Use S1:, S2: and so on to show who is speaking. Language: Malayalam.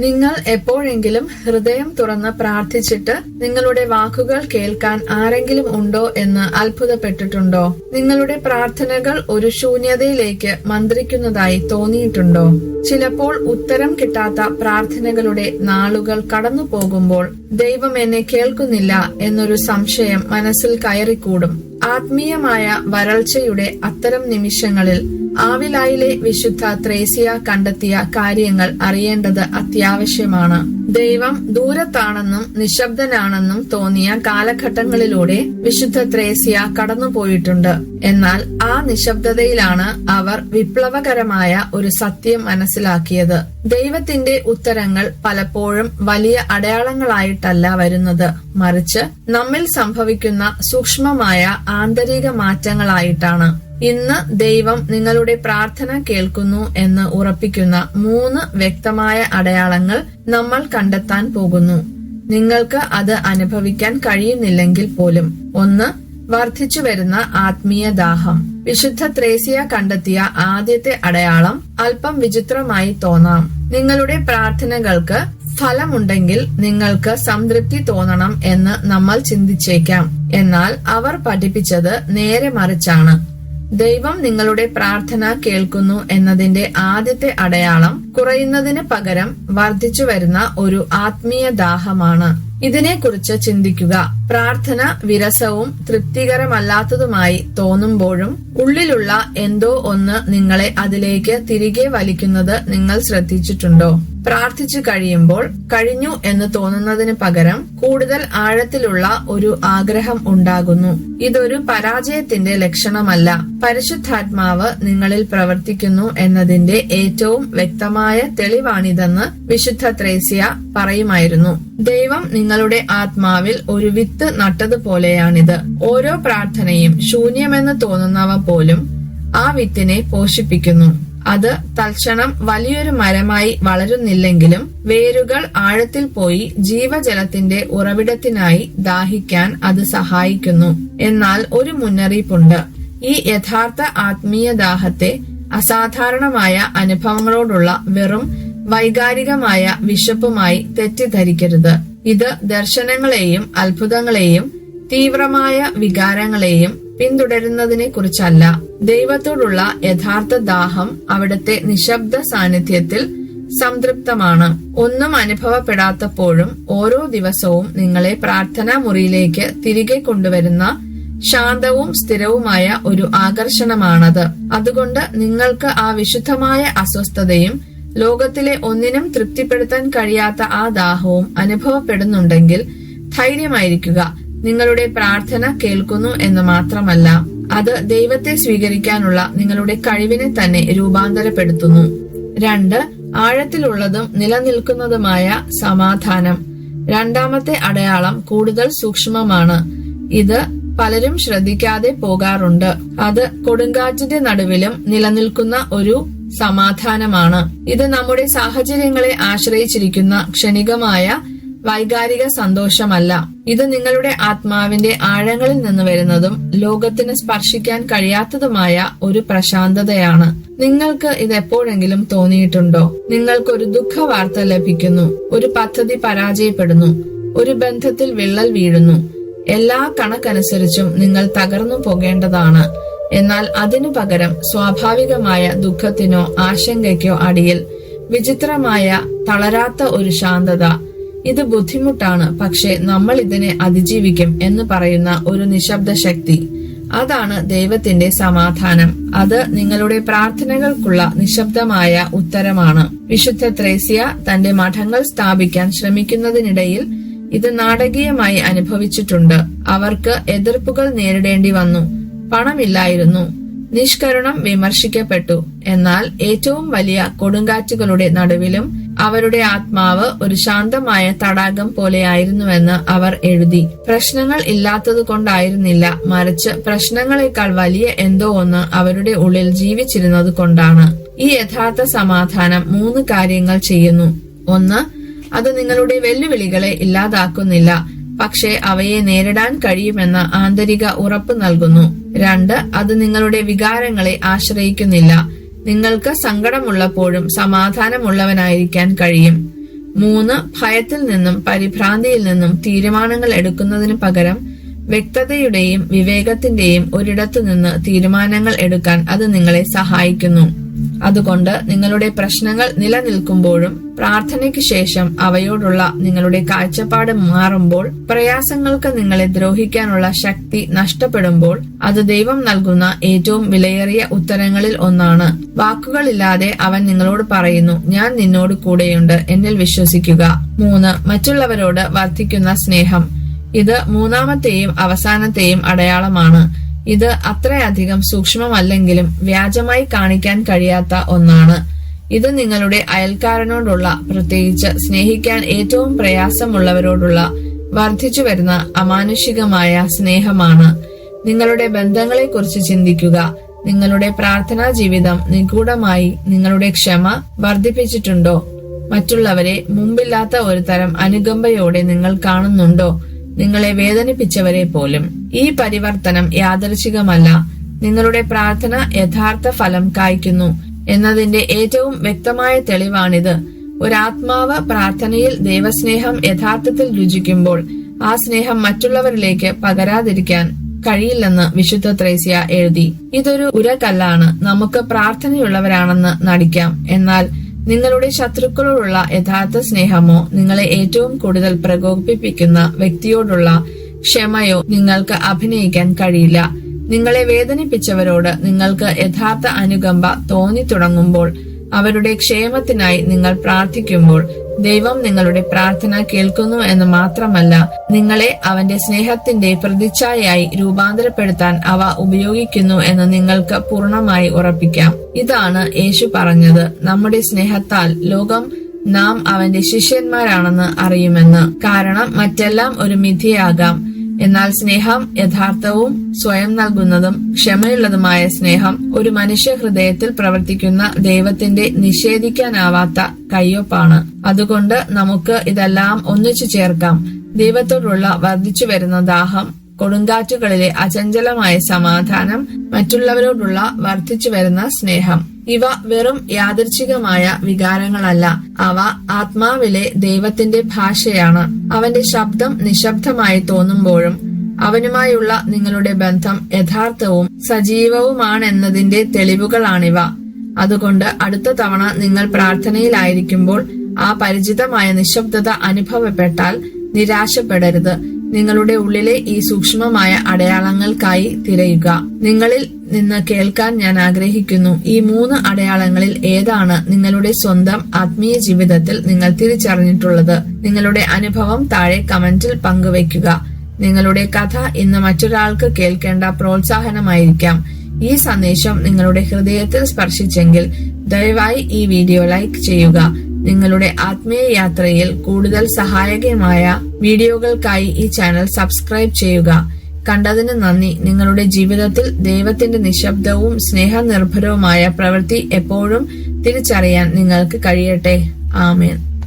S1: നിങ്ങൾ എപ്പോഴെങ്കിലും ഹൃദയം തുറന്ന് പ്രാർത്ഥിച്ചിട്ട് നിങ്ങളുടെ വാക്കുകൾ കേൾക്കാൻ ആരെങ്കിലും ഉണ്ടോ എന്ന് അത്ഭുതപ്പെട്ടിട്ടുണ്ടോ? നിങ്ങളുടെ പ്രാർത്ഥനകൾ ഒരു ശൂന്യതയിലേക്ക് മന്ത്രിക്കുന്നതായി തോന്നിയിട്ടുണ്ടോ? ചിലപ്പോൾ ഉത്തരം കിട്ടാത്ത പ്രാർത്ഥനകളുടെ നാളുകൾ കടന്നു പോകുമ്പോൾ ദൈവം എന്നെ കേൾക്കുന്നില്ല എന്നൊരു സംശയം മനസ്സിൽ കയറിക്കൂടും. ആത്മീയമായ വരൾച്ചയുടെ അത്തരം നിമിഷങ്ങളിൽ ആവിലായിലെ വിശുദ്ധ ത്രേസ്യ കണ്ടെത്തിയ കാര്യങ്ങൾ അറിയേണ്ടത് അത്യാവശ്യമാണ്. ദൈവം ദൂരത്താണെന്നും നിശബ്ദനാണെന്നും തോന്നിയ കാലഘട്ടങ്ങളിലൂടെ വിശുദ്ധ ത്രേസ്യ കടന്നുപോയിട്ടുണ്ട്. എന്നാൽ ആ നിശബ്ദതയിലാണ് അവർ വിപ്ലവകരമായ ഒരു സത്യം മനസ്സിലാക്കിയത്. ദൈവത്തിന്റെ ഉത്തരങ്ങൾ പലപ്പോഴും വലിയ അടയാളങ്ങളായിട്ടല്ല വരുന്നത്. മറിച്ച് നമ്മിൽ സംഭവിക്കുന്ന സൂക്ഷ്മമായ ആന്തരിക മാറ്റങ്ങളായിട്ടാണ്. ഇന്ന് ദൈവം നിങ്ങളുടെ പ്രാർത്ഥന കേൾക്കുന്നു എന്ന് ഉറപ്പിക്കുന്ന മൂന്ന് വ്യക്തമായ അടയാളങ്ങൾ നമ്മൾ കണ്ടെത്താൻ പോകുന്നു. നിങ്ങൾക്ക് അത് അനുഭവിക്കാൻ കഴിയുന്നില്ലെങ്കിൽ പോലും. ഒന്ന് വർദ്ധിച്ചു വരുന്ന ആത്മീയ ദാഹം. വിശുദ്ധ ത്രേസ്യ കണ്ടെത്തിയ ആദ്യത്തെ അടയാളം അല്പം വിചിത്രമായി തോന്നാം. നിങ്ങളുടെ പ്രാർത്ഥനകൾക്ക് ഫലമുണ്ടെങ്കിൽ നിങ്ങൾക്ക് സംതൃപ്തി തോന്നണം എന്ന് നമ്മൾ ചിന്തിച്ചേക്കാം. എന്നാൽ അവർ പഠിപ്പിച്ചത് നേരെ മറിച്ചാണ്. ദൈവം നിങ്ങളുടെ പ്രാർത്ഥന കേൾക്കുന്നു എന്നതിന്റെ ആദ്യത്തെ അടയാളം കുറയുന്നതിന് പകരം വർദ്ധിച്ചു വരുന്ന ഒരു ആത്മീയ ദാഹമാണ്. ഇതിനെക്കുറിച്ച് ചിന്തിക്കുക. പ്രാർത്ഥന വിരസവും തൃപ്തികരമല്ലാത്തതുമായി തോന്നുമ്പോഴും ഉള്ളിലുള്ള എന്തോ ഒന്ന് നിങ്ങളെ അതിലേക്ക് തിരികെ വലിക്കുന്നത് നിങ്ങൾ ശ്രദ്ധിച്ചിട്ടുണ്ടോ? പ്രാർത്ഥിച്ചു കഴിയുമ്പോൾ കഴിഞ്ഞു എന്ന് തോന്നുന്നതിന് പകരം കൂടുതൽ ആഴത്തിലുള്ള ഒരു ആഗ്രഹം ഉണ്ടാകുന്നു. ഇതൊരു പരാജയത്തിന്റെ ലക്ഷണമല്ല. പരിശുദ്ധാത്മാവ് നിങ്ങളിൽ പ്രവർത്തിക്കുന്നു എന്നതിന്റെ ഏറ്റവും വ്യക്തമായ തെളിവാണിതെന്ന് വിശുദ്ധ ത്രേസ്യ പറയുമായിരുന്നു. ദൈവം നിങ്ങളുടെ ആത്മാവിൽ ഒരു വിത്ത് നട്ടതുപോലെയാണിത്. ഓരോ പ്രാർത്ഥനയും ശൂന്യമെന്ന് തോന്നുന്നവ പോലും ആ വിത്തിനെ പോഷിപ്പിക്കുന്നു. അത് തൽക്ഷണം വലിയൊരു മരമായി വളരുന്നില്ലെങ്കിലും വേരുകൾ ആഴത്തിൽ പോയി ജീവജലത്തിന്റെ ഉറവിടത്തിനായി ദാഹിക്കാൻ അത് സഹായിക്കുന്നു. എന്നാൽ ഒരു മുന്നറിയിപ്പുണ്ട്. ഈ യഥാർത്ഥ ആത്മീയ ദാഹത്തെ അസാധാരണമായ അനുഭവങ്ങളോടുള്ള വെറും വൈകാരികമായ വിശപ്പുമായി തെറ്റിദ്ധരിക്കരുത്. ഇത് ദർശനങ്ങളെയും അത്ഭുതങ്ങളെയും തീവ്രമായ വികാരങ്ങളെയും പിന്തുടരുന്നതിനെ കുറിച്ചല്ല ദൈവത്തോടുള്ള യഥാർത്ഥ ദാഹം അവിടുത്തെ നിശബ്ദ സാന്നിധ്യത്തിൽ സംതൃപ്തമാണ്. ഒന്നും അനുഭവപ്പെടാത്തപ്പോഴും ഓരോ ദിവസവും നിങ്ങളെ പ്രാർത്ഥനാ മുറിയിലേക്ക് തിരികെ കൊണ്ടുവരുന്ന ശാന്തവും സ്ഥിരവുമായ ഒരു ആകർഷണമാണത്. അതുകൊണ്ട് നിങ്ങൾക്ക് ആ വിശുദ്ധമായ അസ്വസ്ഥതയും ലോകത്തിലെ ഒന്നിനും തൃപ്തിപ്പെടുത്താൻ കഴിയാത്ത ആ ദാഹവും അനുഭവപ്പെടുന്നുണ്ടെങ്കിൽ ധൈര്യമായിരിക്കുക. നിങ്ങളുടെ പ്രാർത്ഥന കേൾക്കുന്നു എന്ന് മാത്രമല്ല അത് ദൈവത്തെ സ്വീകരിക്കാനുള്ള നിങ്ങളുടെ കഴിവിനെ തന്നെ രൂപാന്തരപ്പെടുത്തുന്നു. രണ്ട് ആഴത്തിലുള്ളതും നിലനിൽക്കുന്നതുമായ സമാധാനം. രണ്ടാമത്തെ അടയാളം കൂടുതൽ സൂക്ഷ്മമാണ്. ഇത് പലരും ശ്രദ്ധിക്കാതെ പോകാറുണ്ട്. അത് കൊടുങ്കാറ്റിന്റെ നടുവിലും നിലനിൽക്കുന്ന ഒരു സമാധാനമാണ്. ഇത് നമ്മുടെ സാഹചര്യങ്ങളെ ആശ്രയിച്ചിരിക്കുന്ന ക്ഷണികമായ വൈകാരിക സന്തോഷമല്ല. ഇത് നിങ്ങളുടെ ആത്മാവിന്റെ ആഴങ്ങളിൽ നിന്ന് വരുന്നതും ലോകത്തിന് സ്പർശിക്കാൻ കഴിയാത്തതുമായ ഒരു പ്രശാന്തതയാണ്. നിങ്ങൾക്ക് ഇത് എപ്പോഴെങ്കിലും തോന്നിയിട്ടുണ്ടോ? നിങ്ങൾക്കൊരു ദുഃഖവാർത്ത ലഭിക്കുന്നു ഒരു പദ്ധതി പരാജയപ്പെടുന്നു ഒരു ബന്ധത്തിൽ വിള്ളൽ വീഴുന്നു. എല്ലാ കണക്കനുസരിച്ചും നിങ്ങൾ തകർന്നു പോകേണ്ടതാണ്. എന്നാൽ അതിനു പകരം സ്വാഭാവികമായ ദുഃഖത്തിനോ ആശങ്കയ്ക്കോ അടിയിൽ വിചിത്രമായ തളരാത്ത ഒരു ശാന്തത ഇത് ബുദ്ധിമുട്ടാണ് പക്ഷെ നമ്മൾ ഇതിനെ അതിജീവിക്കും എന്ന് പറയുന്ന ഒരു നിശബ്ദ ശക്തി. അതാണ് ദൈവത്തിന്റെ സമാധാനം. അത് നിങ്ങളുടെ പ്രാർത്ഥനകൾക്കുള്ള നിശബ്ദമായ ഉത്തരമാണ്. വിശുദ്ധ ത്രേസ്യ തന്റെ മഠങ്ങൾ സ്ഥാപിക്കാൻ ശ്രമിക്കുന്നതിനിടയിൽ ഇത് നാടകീയമായി അനുഭവിച്ചിട്ടുണ്ട്. അവർക്ക് എതിർപ്പുകൾ നേരിടേണ്ടി വന്നു. പണമില്ലായിരുന്നു. നിഷ്കരണം വിമർശിക്കപ്പെട്ടു. എന്നാൽ ഏറ്റവും വലിയ കൊടുങ്കാറ്റുകളുടെ നടുവിലും അവരുടെ ആത്മാവ് ഒരു ശാന്തമായ തടാകം പോലെയായിരുന്നുവെന്ന് അവർ എഴുതി. പ്രശ്നങ്ങൾ ഇല്ലാത്തത് കൊണ്ടായിരുന്നില്ല. മറിച്ച് പ്രശ്നങ്ങളെക്കാൾ വലിയ എന്തോ ഒന്ന് അവരുടെ ഉള്ളിൽ ജീവിച്ചിരുന്നത് കൊണ്ടാണ്. ഈ യഥാർത്ഥ സമാധാനം മൂന്ന് കാര്യങ്ങൾ ചെയ്യുന്നു. ഒന്ന് അത് നിങ്ങളുടെ വെല്ലുവിളികളെ ഇല്ലാതാക്കുന്നില്ല. പക്ഷേ അവയെ നേരിടാൻ കഴിയുമെന്ന ആന്തരിക ഉറപ്പ് നൽകുന്നു. രണ്ട് അത് നിങ്ങളുടെ വികാരങ്ങളെ ആശ്രയിക്കുന്നില്ല. നിങ്ങൾക്ക് സങ്കടമുള്ളപ്പോഴും സമാധാനമുള്ളവനായിരിക്കാൻ കഴിയും. മൂന്ന് ഭയത്തിൽ നിന്നും പരിഭ്രാന്തിയിൽ നിന്നും തീരുമാനങ്ങൾ എടുക്കുന്നതിന് പകരം വ്യക്തതയുടെയും വിവേകത്തിന്റെയും ഒരിടത്തു നിന്ന് തീരുമാനങ്ങൾ എടുക്കാൻ അത് നിങ്ങളെ സഹായിക്കുന്നു. അതുകൊണ്ട് നിങ്ങളുടെ പ്രശ്നങ്ങൾ നിലനിൽക്കുമ്പോഴും പ്രാർത്ഥനയ്ക്ക് ശേഷം അവയോടുള്ള നിങ്ങളുടെ കാഴ്ചപ്പാട് മാറുമ്പോൾ പ്രയാസങ്ങൾക്ക് നിങ്ങളെ ദ്രോഹിക്കാനുള്ള ശക്തി നഷ്ടപ്പെടുമ്പോൾ അത് ദൈവം നൽകുന്ന ഏറ്റവും വിലയേറിയ ഉത്തരങ്ങളിൽ ഒന്നാണ്. വാക്കുകളില്ലാതെ അവൻ നിങ്ങളോട് പറയുന്നു ഞാൻ നിന്നോട് കൂടെയുണ്ട് എന്നിൽ വിശ്വസിക്കുക. മൂന്ന് മറ്റുള്ളവരോട് വർദ്ധിക്കുന്ന സ്നേഹം. ഇത് മൂന്നാമത്തെയും അവസാനത്തെയും അടയാളമാണ്. ഇത് അത്രയധികം സൂക്ഷ്മമല്ലെങ്കിലും വ്യാജമായി കാണിക്കാൻ കഴിയാത്ത ഒന്നാണ്. ഇത് നിങ്ങളുടെ അയൽക്കാരനോടുള്ള പ്രത്യേകിച്ച് സ്നേഹിക്കാൻ ഏറ്റവും പ്രയാസമുള്ളവരോടുള്ള വർദ്ധിച്ചു വരുന്ന അമാനുഷികമായ സ്നേഹമാണ്. നിങ്ങളുടെ ബന്ധങ്ങളെക്കുറിച്ച് ചിന്തിക്കുക. നിങ്ങളുടെ പ്രാർത്ഥനാ ജീവിതം നിഗൂഢമായി നിങ്ങളുടെ ക്ഷമ വർദ്ധിപ്പിച്ചിട്ടുണ്ടോ? മറ്റുള്ളവരെ മുമ്പില്ലാത്ത ഒരു തരം അനുകമ്പയോടെ നിങ്ങൾ കാണുന്നുണ്ടോ? നിങ്ങളെ വേദനിപ്പിച്ചവരെ പോലും ഈ പരിവർത്തനം യാദർശികമല്ല നിങ്ങളുടെ പ്രാർത്ഥന യഥാർത്ഥ ഫലം കായ്ക്കുന്നു എന്നതിന്റെ ഏറ്റവും വ്യക്തമായ തെളിവാണിത്. ഒരാത്മാവ് പ്രാർത്ഥനയിൽ ദൈവസ്നേഹം യഥാർത്ഥത്തിൽ രുചിക്കുമ്പോൾ ആ സ്നേഹം മറ്റുള്ളവരിലേക്ക് പകരാതിരിക്കാൻ കഴിയില്ലെന്ന് വിശുദ്ധ ത്രേസ്യ എഴുതി. ഇതൊരു ഉരകല്ലാണ്. നമുക്ക് പ്രാർത്ഥനയുള്ളവരാണെന്ന് നടിക്കാം. എന്നാൽ നിങ്ങളുടെ ശത്രുക്കളോടുള്ള യഥാർത്ഥ സ്നേഹമോ നിങ്ങളെ ഏറ്റവും കൂടുതൽ പ്രകോപിപ്പിക്കുന്ന വ്യക്തിയോടുള്ള ക്ഷമയോ നിങ്ങൾക്ക് അഭിനയിക്കാൻ കഴിയില്ല. നിങ്ങളെ വേദനിപ്പിച്ചവരോട് നിങ്ങൾക്ക് യഥാർത്ഥ അനുകമ്പ തോന്നി തുടങ്ങുമ്പോൾ അവരുടെ ക്ഷേമത്തിനായി നിങ്ങൾ പ്രാർത്ഥിക്കുമ്പോൾ ദൈവം നിങ്ങളുടെ പ്രാർത്ഥന കേൾക്കുന്നു എന്ന് മാത്രമല്ല നിങ്ങളെ അവന്റെ സ്നേഹത്തിന്റെ പ്രതിച്ഛായയായി രൂപാന്തരപ്പെടുത്താൻ അവ ഉപയോഗിക്കുന്നു എന്ന് നിങ്ങൾക്ക് പൂർണമായി ഉറപ്പിക്കാം. ഇതാണ് യേശു പറഞ്ഞത് നമ്മുടെ സ്നേഹത്താൽ ലോകം നാം അവന്റെ ശിഷ്യന്മാരാണെന്ന് അറിയുമെന്ന്. കാരണം മറ്റെല്ലാം ഒരു മിഥ്യയാകാം. എന്നാൽ സ്നേഹം യഥാർത്ഥവും സ്വയം നൽകുന്നതും ക്ഷമയുള്ളതുമായ സ്നേഹം ഒരു മനുഷ്യ ഹൃദയത്തിൽ പ്രവർത്തിക്കുന്ന ദൈവത്തിന്റെ നിഷേധിക്കാനാവാത്ത കയ്യൊപ്പാണ്. അതുകൊണ്ട് നമുക്ക് ഇതെല്ലാം ഒന്നിച്ചു ചേർക്കാം. ദൈവത്തോടുള്ള വർദ്ധിച്ചു വരുന്ന ദാഹം കൊടുങ്കാറ്റുകളിലെ അചഞ്ചലമായ സമാധാനം മറ്റുള്ളവരോടുള്ള വർദ്ധിച്ചു വരുന്ന സ്നേഹം. ഇവ വെറും യാദർച്ഛികമായ വികാരങ്ങളല്ല. അവ ആത്മാവിലെ ദൈവത്തിന്റെ ഭാഷയാണ്. അവന്റെ ശബ്ദം നിശബ്ദമായി തോന്നുമ്പോഴും അവനുമായുള്ള നിങ്ങളുടെ ബന്ധം യഥാർത്ഥവും സജീവവുമാണെന്നതിന്റെ തെളിവുകളാണിവ. അതുകൊണ്ട് അടുത്ത തവണ നിങ്ങൾ പ്രാർത്ഥനയിലായിരിക്കുമ്പോൾ ആ പരിചിതമായ നിശബ്ദത അനുഭവപ്പെട്ടാൽ നിരാശപ്പെടരുത്. നിങ്ങളുടെ ഉള്ളിലെ ഈ സൂക്ഷ്മമായ അടയാളങ്ങൾക്കായി തിരയുക. നിങ്ങളിൽ നിന്ന് കേൾക്കാൻ ഞാൻ ആഗ്രഹിക്കുന്നു. ഈ മൂന്ന് അടയാളങ്ങളിൽ ഏതാണ് നിങ്ങളുടെ സ്വന്തം ആത്മീയ ജീവിതത്തിൽ നിങ്ങൾ തിരിച്ചറിഞ്ഞിട്ടുള്ളത്? നിങ്ങളുടെ അനുഭവം താഴെ കമന്റിൽ പങ്കുവയ്ക്കുക. നിങ്ങളുടെ കഥ ഇന്ന് മറ്റൊരാൾക്ക് കേൾക്കേണ്ട പ്രോത്സാഹനമായിരിക്കാം. ഈ സന്ദേശം നിങ്ങളുടെ ഹൃദയത്തിൽ സ്പർശിച്ചെങ്കിൽ ദയവായി ഈ വീഡിയോ ലൈക്ക് ചെയ്യുക. നിങ്ങളുടെ ആത്മീയ യാത്രയിൽ കൂടുതൽ സഹായകമായ വീഡിയോകൾക്കായി ഈ ചാനൽ സബ്സ്ക്രൈബ് ചെയ്യുക. കണ്ടതിന് നന്ദി. നിങ്ങളുടെ ജീവിതത്തിൽ ദൈവത്തിന്റെ നിശബ്ദവും സ്നേഹനിർഭരവുമായ പ്രവൃത്തി എപ്പോഴും തിരിച്ചറിയാൻ നിങ്ങൾക്ക് കഴിയട്ടെ. ആമേൻ.